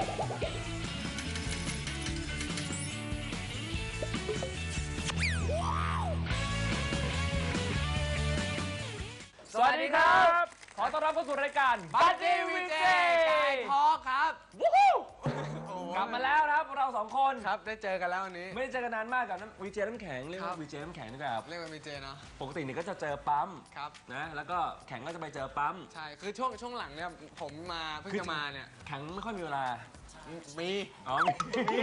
สวัสดีครับ ขอต้อนรับเข้าสู่รายการบัตตี้วีเจทอครับวู้ฮู้โอ้กลับมาแล้วนะครับเราสองคนครับได้เจอกันแล้ววันนี้ ไม่ได้เจอกันนานมากกับน้ำวีเจน้ำแข็งเรียกครัว่าบ วีเจน้ำแข็งดีกว่าครับเรียกว่ามีเจเนาะปกตินี่ก็จะเจอปั๊มครับ นะแล้วก็แข็งก็จะไปเจอปั๊ม ใช่ คือช่วงช่วงหลังเนี่ยผมมาเพิ่งคือ จะมาเนี่ย แข็งไม่ค่อยมีเวลา มีอ๋อมี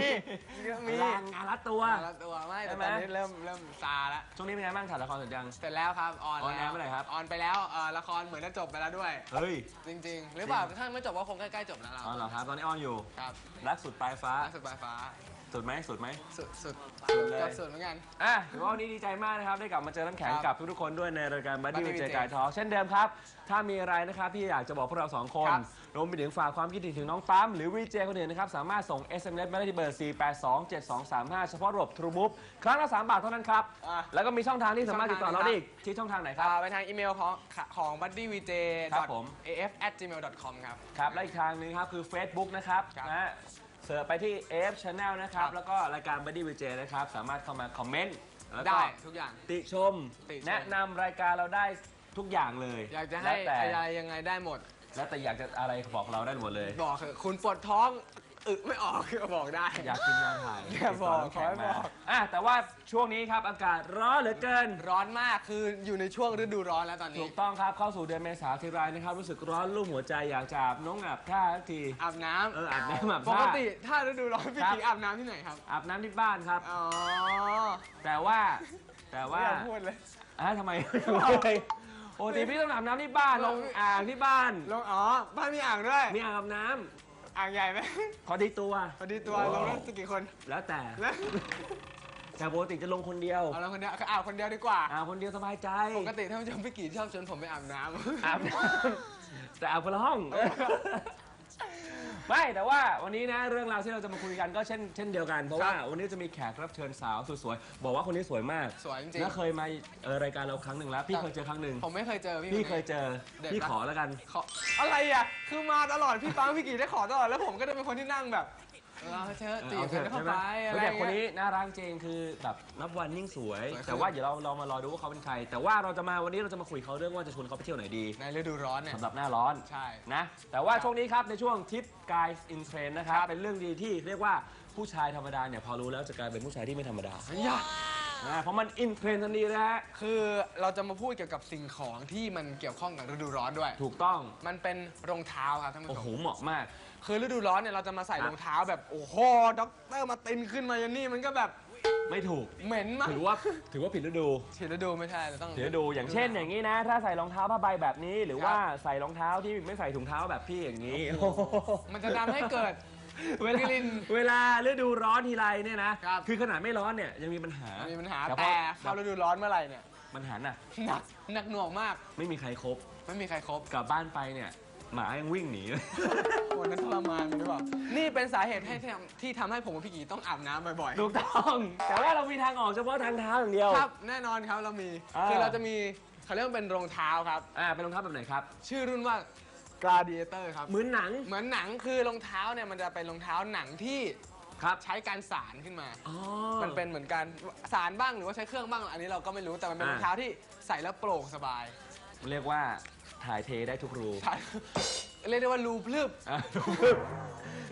มีเวลางานรัดตัวแล้วตัวไม่ใช่แต่ไหมตอนนี้เริ่มเริ่มซาแล้วช่วงนี้เป็นไงบ้างถ่ายละครเสร็จยัง เสร็จแล้วครับออนออนแอร์เมื่อไหร่ครับ ออนไปแล้วเอ่อละครเหมือนจะจบไปแล้วด้วย เฮ้ยจริง ๆ หรือเปล่าถ้าไม่จบก็คงใกล้ๆจบแล้วเราอ๋อเหรอครับตอนนี้ออนอยู่ ครับรักสุดปลายฟ้า ล่าสุดปลายฟ้า สุดไหมสุดไหม สุดสุดสุดเลยกับสุดเหมือนกัน อะถือว่าวันนี้ดีใจมากนะครับ ได้กลับมาเจอน้ำแข็งครับกับทุกๆคนด้วยในรายการบัดดี้ Buddy วิเจ VJ กายทอเช่นเดิมครับ ถ้ามีอะไรนะครับที่อยากจะบอกพวกเราสองคน ครับ รวมไปถึงฝากความคิดเห็นถึงน้องปั๊มหรือวีเจคนอื่นนะครับ สามารถส่ง SMS มาได้ที่เบอร์ 4827235 เฉพาะระบบ True Move ครั้งละ3บาทเท่านั้นครับ อะ แล้วก็มีช่องทางที่สามารถติดต่อเราได้ช่องทางอีกที่ช่องทางไหนครับ อ่าไปทางอีเมลของของ buddywj ครับผม af at gmail com ครับ ครับและอีกทางหนึงครับคือ Facebook นะครับครับนะฮะเสิร์ชไปที่ AF Channel นะครับ ครับ แล้วก็รายการ Buddy VJ นะครับ สามารถเข้ามาคอมเมนต์แล้วก็ได้ทุกอย่าง ติชม ติชม แนะนำรายการเราได้ทุกอย่างเลยอยากจะให้แล้วแต่ อะไรยังไงได้หมด แล้วแต่อยากจะอะไรบอกเราได้หมดเลย บอกเถอะคุณปวดท้องอึไม่ออกก็บอกได้ อยากกินงานถ่ายอย่าบอกติดต่น้ำแข็งขอให้มาบอก อะแต่ว่าช่วงนี้ครับอากาศร้อนเหลือเกิน ร้อนมากคืออยู่ในช่วงฤดูร้อนแล้วตอนถูนี้กต้องครับเข้าสู่เดือนเมษาทีไรนะครับ รู้สึกร้อนรุ่มหัวใจอยากจะอาบน้องอาบท่าทักที อาบน้ำเอออาบน้ำอาบปท่ากติถ้าฤดูร้อนพี่ครับ กีอาบน้ำที่ไหนครับอาบน้ำที่บ้านครับ อ๋อแต่ว่าแต่ไม่ว่าอยากพูดเลย อะทำไม โอ้ตีพี่ต้องอาบน้ำที่บ้านลงอ่างที่บ้าน ลงอ๋อ บ้านมีอ่างด้วย มีอ่างอาบน้ำอ่างใหญ่ไหมพอดีตัว พอดีตัวลงได้สักกี่คนแล้วแต่ แล้วแต่ปกติจะลงคนเดียวเอาเราคนเดียวก็อาบคนเดียวดีกว่า อาบคนเดียวสบายใจปกติท่านผู้ชมพี่กีชอบชวนผมไปอาบน้ำ อาบน้ำแต่อาบคนละห้อง ไม่แต่ว่าวันนี้นะเรื่องราวที่เราจะมาคุยกันก็เช่นเช่นเดียวกันเพราะว่าครับวันนี้จะมีแขกรับเชิญสาวสวยๆบอกว่าคนนี้สวยมากสวยจริงๆ แล้วเคยมาเออรายการเราครั้งหนึ่งแล้ว พี่เคยเจอครั้งหนึ่งผมไม่เคยเจอพี่พี่นเคนี้ยเจอเด็ดปะพี่ขอแล้วกัน ขออะไรอะ คือมาตลอดพี่ปังพี่กีได้ขอตลอดแล้วผมก็จะเป็นคนที่นั่งแบบ เออเอาเถอะจีบเอาเถกันอะเข้าใช่ไหมไปอะไรเฮ้ยแต่คนเงี้นี้ยน่ารักจริงคือแบบนับวันยิ่งสวยสวยขึ้นแต่ว่าเดี๋ยวเราเรามารอดูว่าเขาเป็นใคร แต่ว่าเราจะมาวันนี้เราจะมาคุยเขาเรื่องว่าจะชวนเขาไปเที่ยวไหนดี ในฤดูร้อนเนี่ยสำหรับหน้าร้อนใช่นะแต่ว่าช่วงนี้ครับในช่วงทิปกายอินเทรนนะครับครับเป็นเรื่องดีที่เรียกว่าผู้ชายธรรมดาเนี่ยพอรู้แล้วจะกลายเป็นผู้ชายที่ไม่ธรรมดาเฮ้ยยะนะเพราะมันอินเทรนทันทีนะฮะ คือเราจะมาพูดเกี่ยวกับสิ่งของที่มันเกี่ยวข้องกับฤดูร้อนด้วย ถูกต้อง มันเป็นรองเท้าครับท่านผู้โอ้ชโหมเหมาะมาก คือฤดูร้อนเนี่ยเราจะมาใส่ครับรองเท้าแบบโอ้โหด็อกเตอร์มาตินขึ้นมายันนี่มันก็แบบไม่ถูก เหม็นมากถือว่าถือว่าผิดฤดูผิดฤดูไม่ใช่เราต้อง ผิดฤดูอย่างเช่นอย่างนี้นะ ถ้าใส่รองเท้าผ้าใบแบบนี้ หรือว่าใส่รองเท้าที่ไม่ใส่ถุงเท้าแบบพี่อย่างนี้ มันจะทำให้เกิดเวลากลิ่นเวลาฤดูร้อนทีไรเนี่ยนะครับอขนาดไม่ร้อนเนี่ยยังมีปัญหา มีปัญหาพอแต่เข้าฤดูร้อนเมื่อไหร่เนี่ยปัญหาหนักหนักหนักหน่วงมากไม่มีใครครบไม่มีใครครบกลับบ้านไปเนี่ย หมายังวิ่งหนีเลยวันนั้นทรมานหรือเปล่า นี่เป็นสาเหตุให้ที่ทำที่ทำให้ผมกับพี่กีต้องอาบน้ำบ่อยถูกต้อง แต่ว่าเรามีทางออกเฉพาะทางเท้าอย่างเดียวๆครับ แน่นอนครับเรามี อ่า คือเราจะมีเขาเรียกว่าเป็นรองเท้าครับ อ่าเป็นรองเท้าแบบไหนครับ ชื่อรุ่นว่า Gladiator ครับ เหมือนหนัง เหมือนหนังคือรองเท้าเนี่ยมันจะเป็นรองเท้าหนังที่ครับ ใช้การสารขึ้นมา อ๋อ มันเป็นเหมือนกันสารบ้างหรือว่าใช้เครื่องบ้าง อันนี้เราก็ไม่รู้แต่มันเป็นอ่ารองเท้าที่ใส่แล้วโปร่งสบาย เรียกว่า ถ่ายเทได้ทุกรูใช่เรียกได้ว่ารูพลึบ อะทุกรู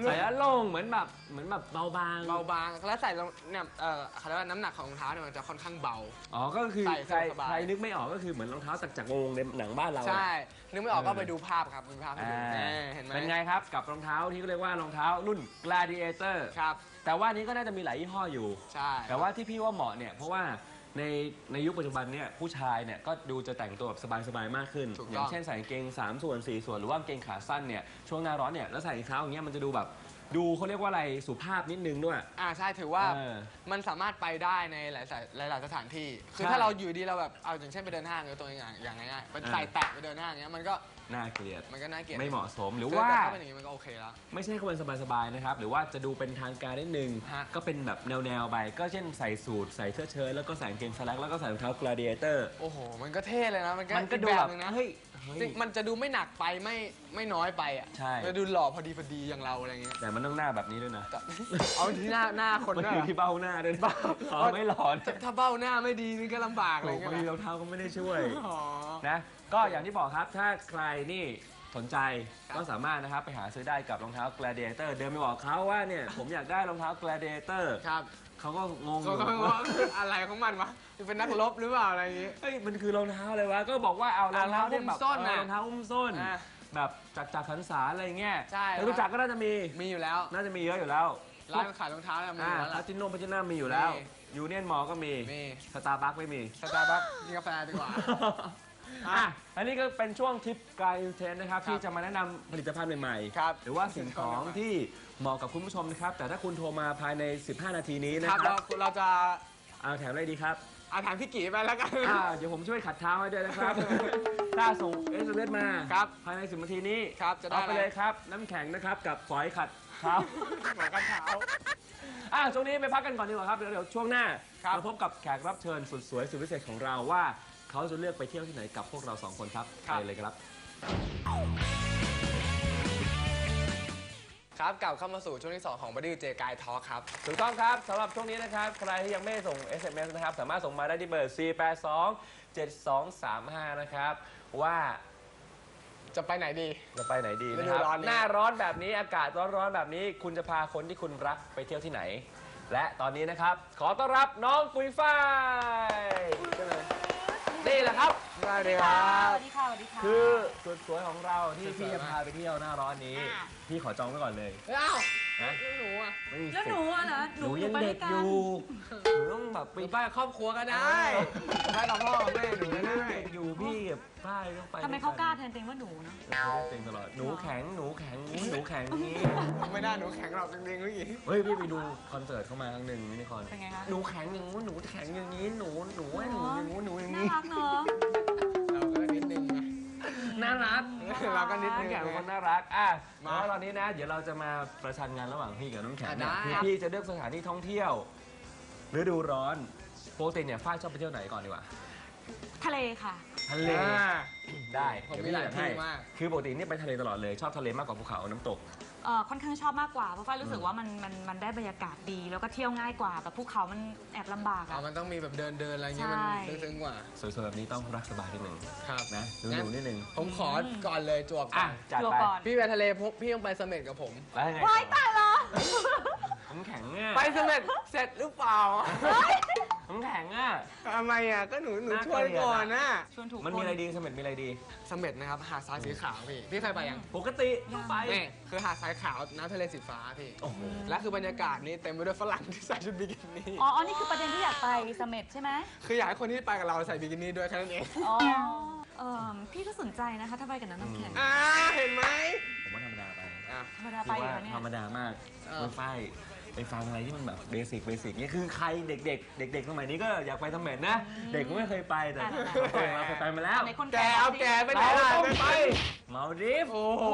ใส่แล้วโล่งเหมือนแบบเหมือนแบบเบาบางเบาบางแล้วใส่รองเนี่ยเอ่อเขาเรียกว่าน้ำหนักของรองเท้าเนี่ยมันจะค่อนข้างเบา อ๋อก็คือใส่ใครสบาย ใครนึกไม่ออกก็คือเหมือนรองเท้าจากจากวงในหนังบ้านเราอะ ใช่ นึกไม่ออกก็เออ ไปดูภาพครับดูภาพให้อ่าดูเออเห็นไหมเป็นไงครับกับรองเท้าที่เขาเรียกว่ารองเท้ารุ่น Gladiator ครับ แต่ว่านี้ก็น่าจะมีหลายยี่ห้ออยู่ ใช่ แต่ว่าที่พี่ว่าเหมาะเนี่ยเพราะว่า ในในยุคปัจจุบันเนี่ยผู้ชายเนี่ยก็ดูจะแต่งตัวแบบสบายๆมากขึ้น ถูกต้อง อย่างเช่นใส่กางเกง 3 ส่วน 4 ส่วนหรือว่ากางเกงขาสั้นเนี่ยช่วงหน้าร้อนเนี่ยแล้วใส่รองเท้าอย่างเงี้ยมันจะดูแบบ ดูเขาเรียกว่าอะไรสุภาพนิดนึงด้วย อ่าใช่ถือว่าเออมันสามารถไปได้ในหลายสายหลายๆสถานที่ คือใช่ถ้าเราอยู่ดีเราแบบเอาอย่างเช่นไปเดินห้างหรือตัวอย่างอย่างง่ายๆไปอ่าใส่แตะไปเดินห้างเงี้ยมันก็ น่าเกลียด มันก็น่าเกลียดไม่เหมาะสมหรือคือว่าแต่ถ้าเป็นอย่างนี้มันก็โอเคแล้ว ไม่ใช่คนสบายๆนะครับ หรือว่าจะดูเป็นทางการนิดนึง ฮะ ก็เป็นแบบแนวๆไปก็เช่นใส่สูทใส่เสื้อเชิ้ตแล้วก็ใส่กางเกงสแลกแล้วก็ใส่รองเท้า gladiator โอ้โห มันก็เท่เลยนะ มันก็มันก็อีดูแบแบบบนึงนะเฮ้ยเฮ้ยจริงมันจะดูไม่หนักไปไม่ไม่น้อยไปอะใช่ จะดูหล่อพอดีพอดีอย่างเราอะไรเงี้ยแต่มันต้องหน้าแบบนี้ด้วยนะแต่ เอาที่หน้าหน้าคนมันด้วยอยู่เหรอที่เบ้าหน้าด้วยนะอ๋อไม่หลอนถ้าถ้าเบ้าหน้าไม่ดีนี่ก็ลำบากอะไรโอ้โหเงี้ยบางทีนะรองเท้าก็ไม่ได้ช่วย อ๋อ นะ ก็อย่างที่บอกครับถ้าใครนี่สนใจครับก็สามารถนะครับไปหาซื้อได้กับรองเท้า Gladiator เดินไปบอกเขาว่าเนี่ยผมอยากได้รองเท้า Gladiator ครับเขาก็งงอก็ยู่ก็ว่าอะไรของมันวะมันเป็นนักรบหรือเปล่าอะไรอย่างงี้ เฮ้ยมันคือรองเท้าอะไรวะก็บอกว่าเอารองเท้าที่แบบรองเท้าอุ้มส้นเออน่ะรองเท้าอุ้มส้น อะแบบจากจากขันสารอะไรเงี้ยใช่แต่รู้จักก็น่าจะมีมีอยู่แล้วน่าจะมีเยอะอยู่แล้ว ร้านขายรองเท้าเนี่ยมีอ่าอยู่แล้วพาล่ะจิโนพาจิน่ามีอยู่แล้ว มียูเนียนมอก็มี มี สตาร์บัคไม่มี สตาร์บัคกินกาแฟดีกว่า อะอันนี้ก็เป็นช่วงทิปกายเทนนะครับครับ ที่จะมาแนะนำผลิตภัณฑ์ใหม่ครับหรือว่าสิ่งของที่เหมาะกับคุณผู้ชมนะครับ แต่ถ้าคุณโทรมาภายใน 15 นาทีนี้นะครับคเรารับเราจะเอาแถมอะไรดีครับอาถามพี่กี่ไปแล้วกัน อ่าเดี๋ยวผมช่วยขัดเท้าให้ด้วยนะครับ ถ้าส่งเอสเมา ครับภายใน10นาทีนี้ครับจะได้เอาไปเลยครับ น้ำแข็งนะครับกับฝอยขัดเท้าหมอกันเท้า อะช่วงนี้ไปพักกันก่อนดีกว่าครับ เดี๋ยวเดี๋ยวช่วงหน้าครับ มาพบกับแขกรับเชิญสุดสวยสุดพิเศษของเราว่า เขาจะเลือกไปเที่ยวที่ไหนกับพวกเราสองคนครับ ไปเลยครับ ครับกลับเข้ามาสู่ช่วงที่ 2 ของบ o ดี้เจกายทอครับ ถูกต้องครับสำหรับช่วงนี้นะครับ ใครที่ยังไม่ได้ส่ง SMS นะครับ สามารถส่งมาได้ที่เบอร์ 482 7235 นะครับ ว่าจะไปไหนดี จะไปไหนดีนะครับ ฤดูร้อนนี้หน้าร้อนแบบนี้อากาศร้อนๆแบบนี้ คุณจะพาคนที่คุณรักไปเที่ยวที่ไหน และตอนนี้นะครับ ขอต้อนรับน้องปุยฝ้าย นี่แหละครับสวัสดีสครัวับสดีค่ะสวัสดีค่ะ คือสุดสวยของเราที่สุดสวยพี่จะมากพาไปเที่ยวหน้าร้อนนี้ อะ พี่ขอจองไว้ก่อนเลย เอ้า นะแล้วหนูอะไม่มีแล้วสิหทนูธิ์อะเหรอหนูยังไปเด็ด้กวกัอน ยู่หนูต้องแบบไปไปไปกับครอบครัวก็ได้ไปกับพ่อกับแม่หนูก็ได้เด็กอยู่พี่กับป้ายต้องไปทำไมเขากล้าแทนตัวเองว่าหนูนะเขาเต็งตลอดหนูแข็งหนูแข็งอุ๊ยหนูแข็งอย่างนี้ไม่ได้หนูแข็งหรอกจริงๆเมื่อกี้เฮ้ยพี่ไปดูคอนเสิร์ตเข้ามาครั้งหนึ่งมินิคอนเป็นไงคะ หนูแข็งอย่างงู้นหนูแข็งอย่างนี้หนูหนูให้หนูอย่างงู้นหนูอย่างน่านี้ รักเนอะ น่ารักเราก็นิดนึงน้ำแข็งเป็นคนน่ารักอะมาแล้วตอนนี้นะ เดี๋ยวเราจะมาประชันงานระหว่างพี่กับน้ำแข็งเนี่ยอะได้ คือพี่จะเลือกสถานที่ท่องเที่ยวฤดูร้อนปกติเนี่ยฝ้ายชอบไปเที่ยวไหนก่อนดีกว่า ทะเลค่ะ ทะเล อ่าได้ผมเดี๋ยวมีหลายจัดให้ที่มาก คือปกตินี่ไปทะเลตลอดเลย ชอบทะเลมากกว่าภูเขาน้ำตก เอ่อค่อนข้างชอบมากกว่า เพราะฝ้ายรู้สึกว่ามันมันมันได้บรรยากาศดี แล้วก็เที่ยวง่ายกว่าแบบภูเขามันแอบลำบากเอาอะ มันต้องมีแบบเดินเดินๆอะไรเงี้ย มันใช่ ซึ้งๆกว่า สวยๆแบบนี้ต้องรักสบายนิดหนึ่งครับนะดูงั้หนูนิดหนึ่งผมขอก่อนเลยจวบก่อะอนจัดตัวไปก่อนพี่ไปทะเลพบพี่ต้องไปเสม็ดกับผม แล้วยังไงว้ายตายเหรอน้ำแข็งอะไปเสม็ดเสร็จหรือเปล่า น้ำแข็งอะ ทำไมอะก็หนูหนูน่าชวนเกลียดก่อนอะนะชวนถูกมันคมีอะไรดีเสม็ดมีอะไรดี เสม็ดนะครับหาดทรายสีขาวพี่พี่เคยไปยังปกติต้องไป นี่คือหาดทรายขาวน้ำทะเลสีฟ้าพี่โอ้โห และคือบรรยากาศนี้เต็มไปด้วยฝรั่งที่ใส่ชุดบิกินี่อ๋ออ๋อ นี่คือประเด็นที่อยากไปเสม็ดใช่ไหมคืออยากให้คนที่ไปกับเราใส่บิกินี่ด้วยแค่นั้นเองอ๋อเออพี่ก็สนใจนะคะถ้าไปกับน้ำน้ำแข็งอ่าเห็นไหมผมว่าธรรมดาไปอะ ธรรมดาคืไปออยู่ว่าแล้วเนี่ย ธรรมดามากเออไม่ไฟ ไปฟังอะไรที่มันแบบเบสิกเบสิกเนี่ยคือใครเด็กๆ เด็กๆสมัยนี้ก็อยากไปเสม็ดนะ เด็กก็ไม่เคยไปแต่เราเคยเราเคยไปมาแล้วในคนแกเอาแกไปไหนเราล่ะต้องไม่ไปไปมาดิฟโอ้โห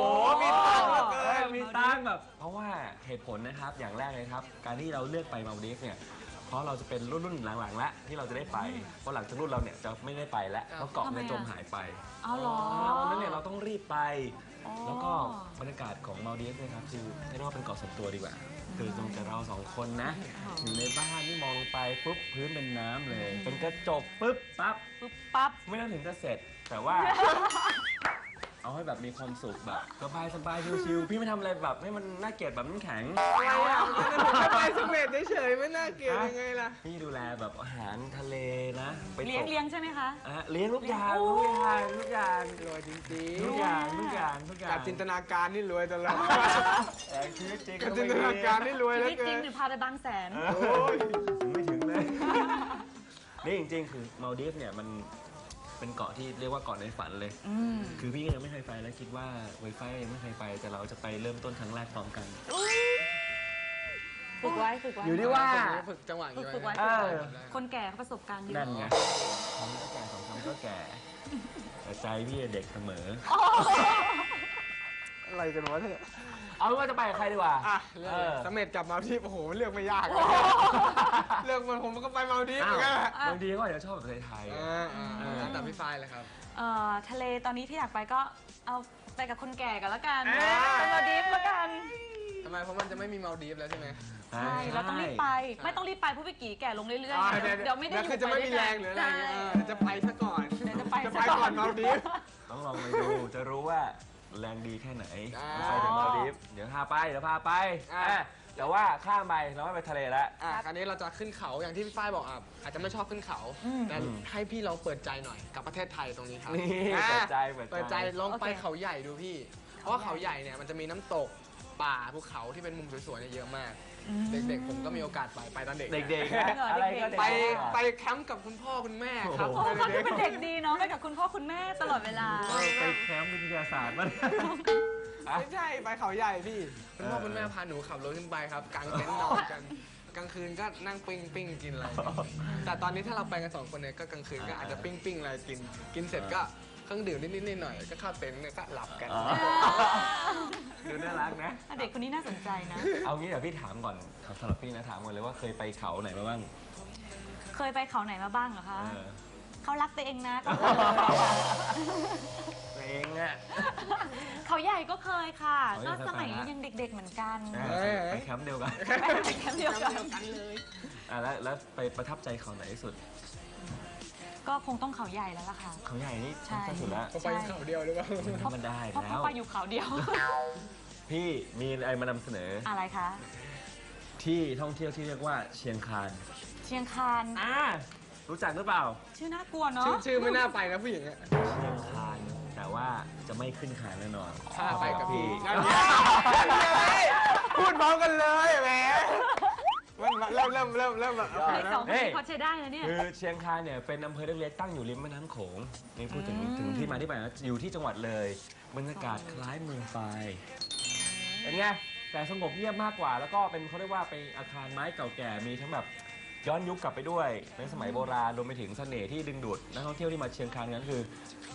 มีตังค์เหลือเอเกิอนมีตังค์แบบ เพราะว่าเหตุผลนะครับอย่างแรกเลยครับ การที่เราเลือกไปมาดิฟเนี่ยเพราะเราจะเป็นรุ่นรุ่นหลังๆแล้วที่เราจะได้ไปเพราะหลังจากรุ่นเราเนี่ยจะไม่ได้ไปแล้วเพราะเกาะเนี่ยจมหายไป เอาเหรอเพราะฉะนั้นเนี่ยเราต้องรีบไป อ๋อ แล้วก็บรรยากาศของมาลดีฟนะครับคือให้เรียกว่าเป็นเกาะส่วนตัวดีกว่า คือตรงแต่เราสองคนนะ อยู่ในบ้านนี่มองลงไปปุ๊บพื้นเป็นน้ำเลย เป็นกระจกปุ๊บปั๊บ ปุ๊บปั๊บ ไม่ต้องถึงจะเสร็จ แต่ว่า เอาให้แบบมีความสุขแบบสบายสบายๆชิวๆพี่ไม่ทำอะไรแบบให้มันน่าเกลียดแบบน้ำแข็ง อะไรอะก็ผมจะไปเสม็ดเฉยๆไม่น่าเกลียดยังไงล่ะ พี่ดูแลแบบอาหารทะเลนะไปเลี้ยงตกเลี้ยงใช่ไหมคะ อะเลี้ยงทุกอย่างโอ้ทุกอย่างทุกอย่างรวยจริงทุกอย่างทุกอย่างทุกอย่างจากจินตนาการนี่รวยตลอดแต่ชีวิตจริงจากก็จินไม่ตมีนาการนี่รวยชีแล้ววิตเกิจริงน หรือพาไปบางแสน โอ้ยไม่ถึงเลย นี่จริงๆ คือมาลดีฟเนี่ยมัน เป็นเกาะที่เรียกว่าเกาะในฝันเลย อืมคือพี่ก็ยังไม่เคยไปและคิดว่าไวไฟยังไม่เคยไป แต่เราจะไปเริ่มต้นครั้งแรกพร้อมกัน ฝึกไว้ฝึกไว้ อยู่ที่ว่า ฝึกจังหวะอย่างนี้ฝึกไว้ เออ คนแก่เขาประสบการณ์เยอะนั่นไงคำก็แก่สองคำก็แก่แต่ใจพี่เด็กเสมอ อะไรกันวะเนี่ย เอาเป็นว่าจะไปกับใครดีกว่าอะเลือกเออเสม็ดกับมาที่โอ้โหเลือกไม่ยากเลยเลือกมันผมก็ไปมาดีฟเหมือนกันแหละบางทีก็อาจจะชอบแบบไทยๆเออะอเออแล้วแต่พี่ฝ้ายเลยครับ เอ่อทะเลตอนนี้ที่อยากไปก็เอาไปกับคนแก่กันละกันเอ้ย ไปมาดิฟละกัน ทำไมเพราะมันจะไม่มีมาดีฟแล้วใช่ไหมใช่เราต้องรีบไป ไม่ต้องรีบไปเพราะพี่กี่แก่ลงเรื่อยอ่าๆเดี๋ยวเดี๋ยวไม่ได้อยู่คือจะไม่มีปแรด้วยงหรืออะไรใช่เงี้ยเออเดี๋ยวจะไปซะก่อน เดี๋ยวจะไปจะซะไปก่ก่ออนนมาดีฟ ต้องลองไปดู จะรู้ว่า แรงดีแค่ไหนอ่าไปถึงมาลดีฟเดี๋ยวพาไปเดี๋ยวพาไปอ่า อะแต่ว่าข้ามไปเราไม่ไปทะเลแล้ว อะคราวนี้เราจะขึ้นเขาอย่างที่พี่ฝ้ายบอกอะอาจจะไม่ชอบขึ้นเขาอืมแต่ให้พี่ลองเปิดใจหน่อยกับประเทศไทยตรงนี้ครับนี่อะเปิดใจเปิเปิดดใจใจลองไปโอเค เขาใหญ่ดูพี่ เพราะว่าเขาใหญ่เนี่ยมันจะมีน้ำตกป่าภูเขาที่เป็นมุมสวยๆเนี่ยเยอะมากอืม เด็กๆ ผมก็มีโอกาสไปไปตอนเด็กเด็กๆจรินะงเหรออะไรเด็ก็กๆเด็กไปๆไปแคมป์กับคุณพ่อคุณแม่ครับ โอ้โหโอ้เขาเด็ดูกเป็นเด็กดีเนาะไปกับคุณพ่อคุณแม่ตลอดเวลา เออไปแคมป์วิทยาศาสตร์มันๆไม่ใช่ไปเขาใหญ่พี่คุณพ่อคุณแม่พาหนูขับรถขึ้นไปครับกางเต็นท์นอนกันกลางคืนก็นั่งปิ้งปิ้งกินอะไรแต่ตอนนี้ถ้าเราไปกันสองคนเนี่ยก็กลางคืนก็อาจจะปิ้งปิ้งอะไรกิน กินเสร็จก็เค รื่องดื่มนิดๆหน่อยๆก็เข้าเต็นท์เนี่ยก็หลับกัน อ๋อ ดูน่ารักนะเด็กคนนี้น่าสนใจนะ เอางี้เดี๋ยวพี่ถามก่อนครับสำหรับพี่นะถามก่อนเลยว่าเคยไปเขาไหนมาบ้างเคยไปเขาไหนมาบ้างเหรอคะ เออเขารักตัวเองนะ ก็เคย ตัวเองอะ เขาใหญ่ก็เคยค่ะเขาใหญ่ก็สมัยเคยไปนะ ยังเด็ก ๆ เหมือนกันอะไปแคมป์เดียวกันไปแคมป์เดียวกัน อะแล้วแล้วไปประทับใจเขาไหนที่สุด ก็คงต้องเขาใหญ่แล้วล่ะค่ะ เขาใหญ่นี่ใช่ ที่สุดแล้วเขาไปเขาเดียวหรือเปล่า ธรรมดาเพราะแล้เขาวไปอยู่เขาเดียว พี่มีอะไรมานำเสนออะไรคะ ที่ท่องเที่ยวที่เรียกว่าเชียงคานเชียงคาน อ่ารู้จักหรือเปล่า ชื่อน่ากลัวเนาะ ชื่อชื่อไม่น่าไปนะผู้หญิงอะเชียงคานแต่ว่าจะไม่ขึ้นคานแน่นอนถ้าไปกับพี่พี่นั่นไงพูดพร้อมกันเลยแหมมัน เริ่มเริ่มเริ่มเริ่มแบบโอเคเด็กนะ สองคนนี้พอใช้ได้นะเนี่ย คือเชียงคานเนี่ยเป็นอำเภอเล็กๆตั้งอยู่ริมแม่น้ำโขงนี่พูดถึงอืมถึงที่มาที่ไปนะอยู่ที่จังหวัดเลย บรรยากาศคล้ายเมืองไฟเป็นไงแต่สงบเงียบมากกว่า แล้วก็เป็นเขาเรียกว่าเป็นอาคารไม้เก่าแก่มีทั้งแบบย้อนยุคกลับไปด้วยในสมัยโบราณรวมไปถึงเสน่ห์ที่ดึงดูดนักท่องเที่ยวที่มาเชียงคานนั้นคือ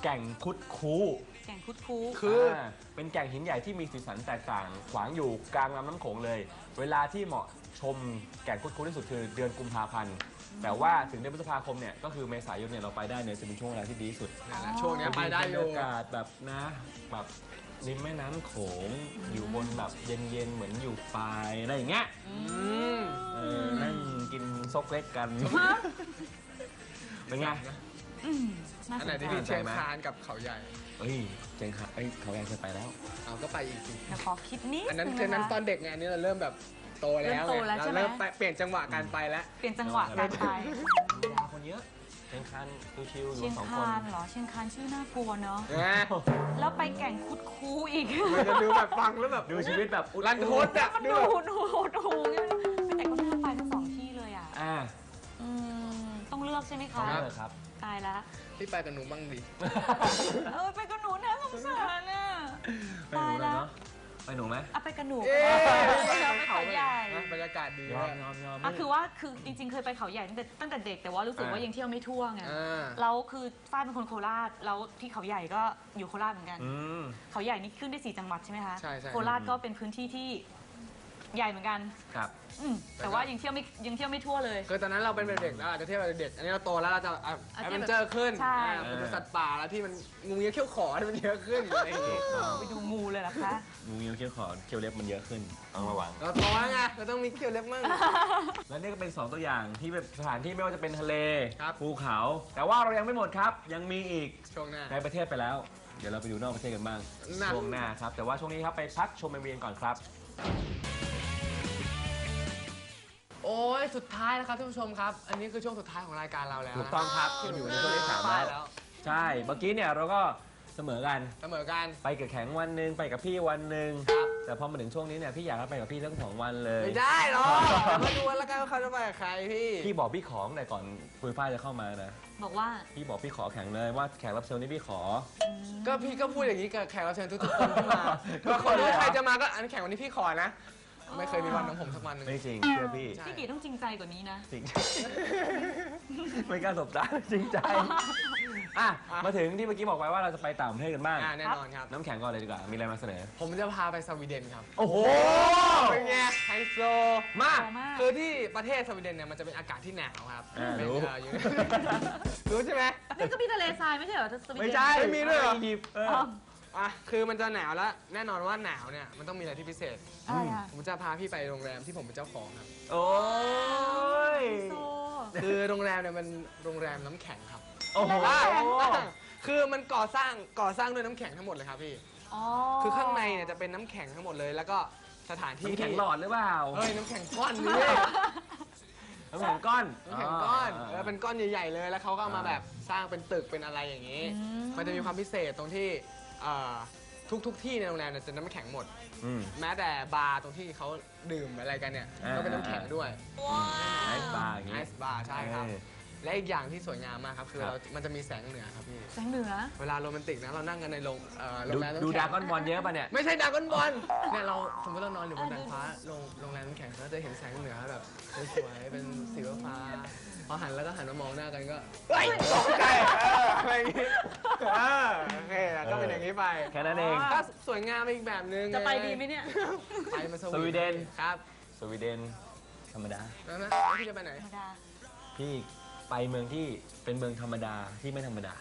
แก่งคุดคู แก่งคุดคูคือาเป็นแก่งหินใหญ่ที่มีสีสันแตกต่าง ขวางอยู่กลางลำน้ำโขงเลย เวลาที่เหมาะ ชมแก่งคุดคูที่สุดคือเดือนกุมภาพันธ์แต่ว่าถึงเดือนพฤษภาคมเนี่ยก็คือเมษายนเนี่ยเราไปได้เนี่ยจะเป็นช่วงเวลาที่ดีที่สุดนั่นแหละช่วงเนี้ยไปได้อยู่ บรรยากาศแบบนะแบบริมแม่น้ำโขงอยู่บนแบบเย็นๆเหมือนอยู่ปลายอะไรอย่างเงี้ยอืมเออนั่งกินซกเล็กกันเป็นไงอืมน่าอันสไหนนใจที่พี่เชียงคานกับเขาใหญ่ เอ้ยเจงค่ะเอ้ยเขาแกเคยไปแล้ว เอาก็ไปอีกที เดี๋ยวขอคิดนิดอันนั้นงะคือนั้นคะตอนเด็กไงอันนี้เราเริ่มแบบ โตแล้วเริ่มโตไงแล้วเราใช่ไหม เริ่มไปเปลี่ยนจังหวะการไปแล้ว เปลี่ยนจังหวะการไปเวลาคนเยอะเชียงคานชิวๆอเชียู่ยงสองคคานนเหรอเชียงคานชื่อน่ากลัวเนาะนะแล้วไปแก่งคุดคูอีกมันจะดูแบบฟังแล้วแบบดูชีวิตแบบอุดรันทดอะมันดูดูแบบหดหูหดหูเงี้ยแต่ก็น่าไปทั้งสองที่เลยอะอ่าอืมต้องเลือกใช่ไหมเขาคะเลิกครับ ตายละพี่ไปกับหนูบ้างดิ เออไปกับหนูนะสงสารน่ะ ไปหนูเลยเนาะ ไปหนูไหมเอาไปกับหนูเอ๊ะเราไปเขาใหญ่นะบรรยากาศดียอด้วมยยอมยอม อะคือว่าคือจริง ๆ เคยไปเขาใหญ่ตั้งแต่ตั้งแต่เด็กแต่ว่ารู้สึกว่าอ่ายัยังเที่ยวไม่ทั่วไงอ่าแล้วคือฝ้ายเป็นคนโคราชแล้วที่เขาใหญ่ก็อยู่โคราชเหมือนกัน อืม เขาใหญ่นี่ขึ้นได้สี่จังหวัดใช่ไหมคะใช่ใช่ โคราชก็เป็นพื้นที่ที่ ใหญ่เหมือนกัน ครับ อืมแต่ว่ายังเที่ยวไม่ยังเที่ยวไม่ทั่วเลย คือตอนนั้นเราเป็นเด็กเราอาจจะเที่ยวแบบเด็ก อันนี้เราโตแล้วเราจะแออาจดจะเวนเจอร์ขึ้นใช่ อ่าไปดูสัตว์ป่าแล้วที่มันงูเงี้ยเขี้ยวขอที่มันเยอะขึ้นอะไรอย่างเงี้ยไปดูงูเลยเหรอคะ งูเงี้ยวเขี้ยวขอเขี้ยวเล็บมันเยอะขึ้นต้องระวัง เราโตแล้วไงเราต้องมีเขี้ยวเล็บมั่ง และนี่ก็เป็น 2 ตัวอย่างที่เป็นสถานที่ไม่ว่าจะเป็นทะเลครับ ภูเขา แต่ว่าเรายังไม่หมดครับ ยังมีอีกช่วงหน้า ในประเทศไปแล้ว เดี๋ยวเราไปดูนอกประเทศกันบ้างน่ะช่วงหน้าครับ แต่ว่าช่วงนี้ครับไปพักชมเอ็มวีกันก่อนครับ โอ้ยสุดท้ายแล้วครับท่านผู้ชมครับ อันนี้คือช่วงสุดท้ายของรายการเราแล้วถูกต้องครับอยู่ในช่วงที่สามท้ายแล้แล้ววใช่ เมื่อกี้เนี่ยเราก็เสมอกัน เสมอกัน ไปกับแข็งวันหนึ่งไปกับพี่วันหนึ่งครับ แต่พอมาถึงช่วงนี้เนี่ยพี่อยากให้ไปกับพี่ทั้งสองวันเลย ไม่ได้หรอกมาดูแล้วกันว่าเขาจะไปกับใครพี่พี่บอกพี่ขอตั้งแต่ก่อนคุยฝ้ายจะเข้ามานะ บอกว่า พี่บอกพี่ขอแข็งเลยว่าแขกรับเชิญนี่พี่ขอ ก็พี่ก็พูดอย่างนี้กับแขกรับเชิญทุกๆคนที่มาว่าคนรู้ใครจะมาก็อันแข่งวันนี้พี่ขอนะ ไม่เคยมีวันของผมสักวันหนึ่ง ไม่จริงเชื่อพี่ใช่พี่กีต้องจริงใจกว่านี้นะ จริง ไม่กล้าสบตาจริงใจอะอะ มาถึงที่เมื่อกี้บอกไว้ว่าเราจะไปต่างประเทศกันบ้าง อ่าแน่นอนครับ น้ำแข็งก่อนเลยดีกว่า มีอะไรมาเสนอ ผมจะพาไปสวีเดนครับ โอ้โห เป็นไงไฮโซ มากโตมาก คือที่ประเทศสวีเดนเนี่ยมันจะเป็นอากาศที่หนาวครับอ่าเป็นรู้ เอ่ออยู่รู้ใช่ไหมนี่ก็มีทะเลทรายไม่ใช่เหรอสวีเดนไม่ใช่ไม่มีด้วยเหรอ อียิปต์เออ อ๋ออะคือมันจะหนาวแล้ว แน่นอนว่าหนาวเนี่ยมันต้องมีอะไรที่พิเศษ อะไรอะผมจะพาพี่ไปโรงแรมที่ผมเป็นเจ้าของครับ โอ้ย โซ คือโรงแรมเนี่ยมันโรงแรมน้ำแข็งครับโอ้โหอะคือมันก่อสร้างก่อสร้างด้วยน้ำแข็งทั้งหมดเลยครับพี่ อ๋อคือข้างในเนี่ยจะเป็นน้ำแข็งทั้งหมดเลย แล้วก็สถานที่น้ำแข็งที่หลอดหรือเปล่าเอ้ยน้ำแข็งก้อนนี่น้ำแข็งก้อนน้ำแข็งก้อนเออเป็นก้อนใหญ่ๆเลย แล้วเขาก็เอามาแบบสร้างเป็นตึกเป็นอะไรอย่างนี้อืมันจะมีความพิเศษตรงที่เอ่อ ทุกทุกๆที่ในโรงแรมเนี่ยจะน้ำแข็งหมด อืม แม้แต่บาร์ตรงที่เขาดื่มอะไรกันเนี่ยอ่า ก็เป็นน้ำแข็งด้วย ไอซ์บาร์อย่างไองี้ ซ์บาร์ใช่ครับ เออ และอีกอย่างที่สวยงามมากครับคือครับ เรามันจะมีแสงเหนือครับพี่แสงเหนือ เวลาโรแมนติกนะเรานั่งกันในโรงเอ่อโรดูงแรมน้ำดูแข็ดางก้อนบอลเยอะป่ะเนี่ย ไม่ใช่ดราก้อนบอลเนี่ยเราสมมติเรานอนอยู่บนดาดฟ้าโรงโรงแรมน้ำแข็งเราจะเห็นแสงเหนือแบบสวยๆเป็นสีฟ้าพอหันแล้วก็หันมามองหน้ากันก็เฮ้ยตกใจเอออะไรอย่างงี้เออโอเคก็เป็นอย่างนี้ไปแค่นั้นเอง ก็สวยงามอีกแบบนึงจะไปดีไหมเนี่ย ไปมาสวีเดน ครับสวีเดนธรรมดา แล้วนะแล้วพี่จะไปไหน ธรรมดาพี่ ไปเมืองที่เป็นเมืองธรรมดาที่ไม่ธรรมดา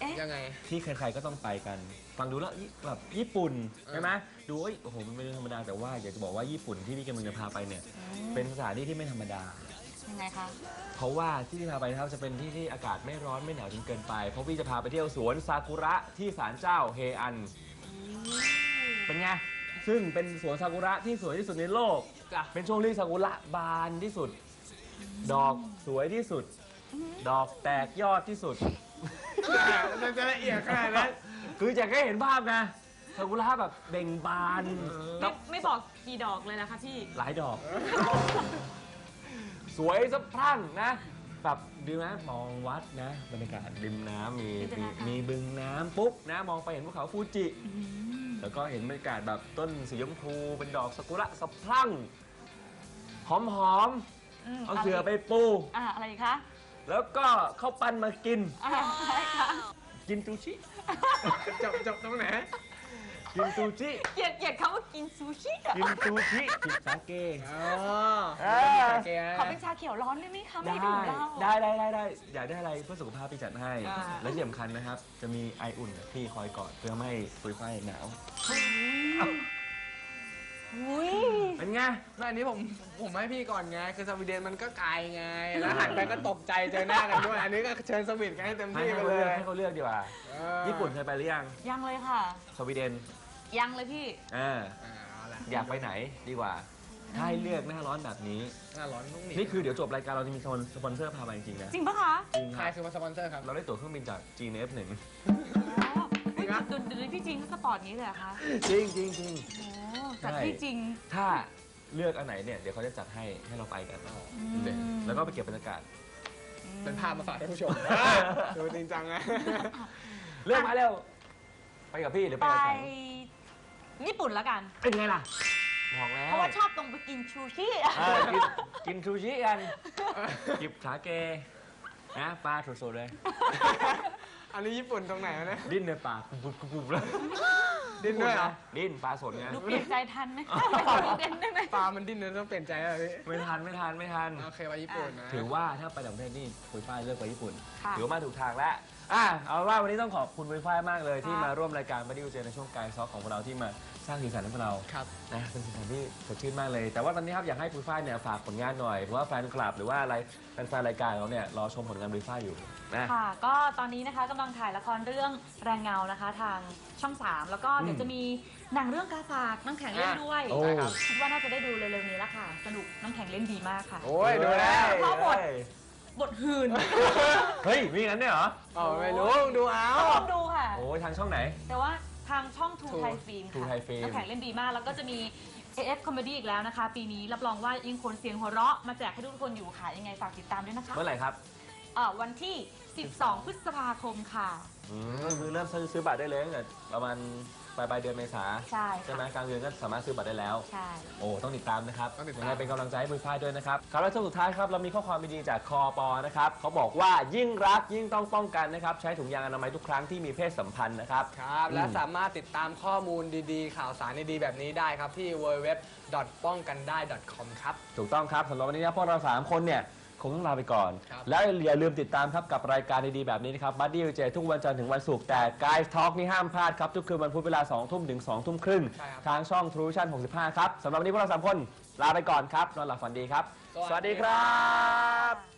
เอ๊ะยังไง ที่ใครๆก็ต้องไปกัน ฟังดูแล้วอิแบบญี่ปุ่นเออใช่ไหมดูเอ้ยโอ้โหมันเป็นเรื่องธรรมดาแต่ว่าอยากจะบอกว่าญี่ปุ่นที่พี่กำลังจะพาไปเนี่ย เป็นสถานที่ที่ไม่ธรรมดา ยังไงคะ เพราะว่าที่ที่พาไปนะครับจะเป็นที่ที่อากาศไม่ร้อนไม่หนาวจนเกินไป เพราะพี่จะพาไปเที่ยวสวนซากุระที่ศาลเจ้าเฮอัน เป็นไง ซึ่งเป็นสวนซากุระที่สวยที่สุดในโลก จ้ะ เป็นช่วงที่ซากุระบานที่สุด ดอกสวยที่สุด ดอกแตกยอดที่สุด มันจะละเอียดขนาดนั้น คืออยากให้เห็นภาพไงซากุระแบบเบ่งบานไม่ไม่บอกกี่ดอกเลยนะคะพี่ หลายดอก สวยสะพรั่งนะแบบดูนะมองวัดนะบรรยากาศริมน้ำมีจินตมีนาการ มีบึงน้ำปุ๊บนะมองไปเห็นภูเขาฟูจิ แล้วก็เห็นบรรยากาศแบบต้นสีชมพูเป็นดอกซากุระสะพรั่งหอมหอมมๆเอาเสือไปปู อะอะไรอีกคะ แล้วก็ข้าวปั้นมากินอะอะไรคะกินซูชิจบจบตรงไหนกินซูชิเกลียดเกลียดคำว่ากินซูชิอะกินซูชิจิบสาเกอ๋อเออแกขอเป็นชาเขียวร้อนได้ไหมคะได้ไม่ดื่มเหล้า ได้ได้ได้ได้อยากได้อะไรเพื่อสุขภาพพี่จัดให้ อ่า และที่สำคัญนะครับ จะมีไออุ่นพี่คอยกอดเพื่อไม่ให้ปุยไฟหนาว อุ้ยเป็นไงแล้วอันนี้ผมผมให้พี่ก่อนไง คือสวีเดนมันก็ไกลไง แล้วหันไปก็ตกใจเจอหน้ากันด้วย อันนี้ก็เชิญสวีทกันให้เต็มให้ที่ไปเขาเลเลือกยให้เขาเลือกดีกว่า เออญี่ปุ่นเคยไปหรือยัง ยังเลยค่ะ สวีเดนยังเลยพี่อ่าอ่าเอาละอยากไปไหนดีกว่า ถ้าให้เลือกหน้าร้อนแบบนี้ หน้าร้อนต้องหนีนี่คือเดี๋ยวจบรายการเราจะมีสปอนเซอร์พาไปจริงๆนะจริงปะคะ จริงใคครรับคือมาสปอนเซอร์ครับ เราได้ตั๋วเครื่องบินจาก GNF หนึ่ง อ๋อ จริงปะดุนดุนพี่จริงก็สปอร์ตนี้เลยเหรอคะจริงจริงจริง โอ้จัดให้จริง ถ้าเลือกอันไหนเนี่ยเดี๋ยวเขาจะจัดให้ให้เราไปกันอืมเด็กแล้วก็ไปเก็บบรรยากาศ เป็นภาพมาฝากท่านผู้ชมดูจริงจังนะ เลือกมาเร็วไปกับพี่หรือไปไปกับใครญี่ปุ่นแล้วกัน เป็นไงล่ะบอกแล้เพวราะว่าชอบตรงไปกินชูชิอะอ่ากินกินซูชิกันจิบสาเกนะปลาสดๆเลย อันนี้ญี่ปุ่นตรงไหนวะเนี่ยดิ้นในปากกรุบกรุบกรุบเลยดิ้นด้วยเหรอดิ้นปลาสดไงดูเปลี่ยนใจทันไหมไปสวีเดนได้ไหมปลามันดิ้นเลยต้องเปลี่ยนใจแล้วพี่ไม่ทันไม่ทันไม่ทันโอเคไปญี่ปุ่นนะถือว่าถ้าไปต่างประเทศนี่ปุยฝ้ายเลือกไปญี่ปุ่นค่ะถือว่ามาถูกทางแล้วอะเอาว่าวันนี้ต้องขอบคุณปุยฝ้ายมากเลยที่ค่ะมาร่วมรายการบัดดี้อูเจในช่วงกายซอฟของพวกเราที่มา สร้างสีสันให้พวกเราครับ นะเป็นสีสันที่สดชื่นมากเลย แต่ว่าตอนนี้ครับอยากให้ปุยฝ้ายเนี่ยฝากผลงานหน่อยเพราะว่าแฟนคลับหรือว่าอะไรแฟนๆรายการของเราเนี่ยรอชมผลงานปุยฝ้ายอยู่นะ ค่ะ ก็ตอนนี้นะคะกำลังถ่ายละครเรื่องแรงเงานะคะ ทางช่อง 3 แล้วก็เดี๋ยวจะมีหนังเรื่องกาฝากน้ำแข็งเล่นด้วยโอ้คิดว่าน่าจะได้ดูเร็วๆนี้แล้วค่ะ สนุกน้ำแข็งเล่นดีมากค่ะ โอ้ยดูแล้วเพราะบทบทหืนเฮ้ยมีงั้นด้วยเหรออ๋อไม่รู้ดูเอา ต้องดูค่ะ โอ้ยทางช่องไหน แต่ว่า ทางช่องทู True ไทยฟิล์ม True ค่ะ Thai Film น้ำแข็งเล่นดีมาก แล้วก็จะมี AF Comedy อีกแล้วนะคะ ปีนี้รับรองว่ายังคนเสียงหัวเราะมาแจกให้ทุกคนอยู่ค่ะ ยังไงฝากติดตามด้วยนะคะเมื่อไหร่ครับเอ่อวันที่ 12 พฤษภาคมค่ะ อืมก็คือเริ่มซื้อซื้อบัตรได้เลยตั้งแต่ประมาณ ปลายปลายเดือนเมษาใช่ใช่ไหมค่ะกลางเดือนก็สามารถซื้อบัตรได้แล้ว ใช่ โอ้ต้องติดตามนะครับต้องติดตาม ยังไงเป็นกำลังใจให้ปุ้ยฝ้ายด้วยนะครับครับและช่วงสุดท้ายครับเรามีข้อความดีๆจากคอปอนะครับเขาบอกว่ายิ่งรักยิ่งต้องป้องกันนะครับใช้ถุงยางอนามัยทุกครั้งที่มีเพศสัมพันธ์นะครับ ครับ และอืม สามารถติดตามข้อมูลดีๆ ข่าวสารดีๆ แบบนี้ได้ครับ ที่ www ป้องกันได้ .com ครับ ถูกต้องครับสำหรับวันนี้นะพวกเรา3คนเนี่ย คงต้องลาไปก่อน ครับ แล้วอย่าลืมติดตามครับกับรายการดีๆแบบนี้นะครับบัดดี้เจทุกวันจันทร์ถึงวันศุกร์แต่ Guys Talk นี่ห้ามพลาดครับ ทุกคืนวันพุธเวลา2ทุ่มถึง2ทุ่มครึ่งใช่ครับ ทางช่อง True Vision 65 ครับสำหรับวันนี้พวกเรา3คนลาไปก่อนครับนอนหลับฝันดีครับ สวัสดีครับ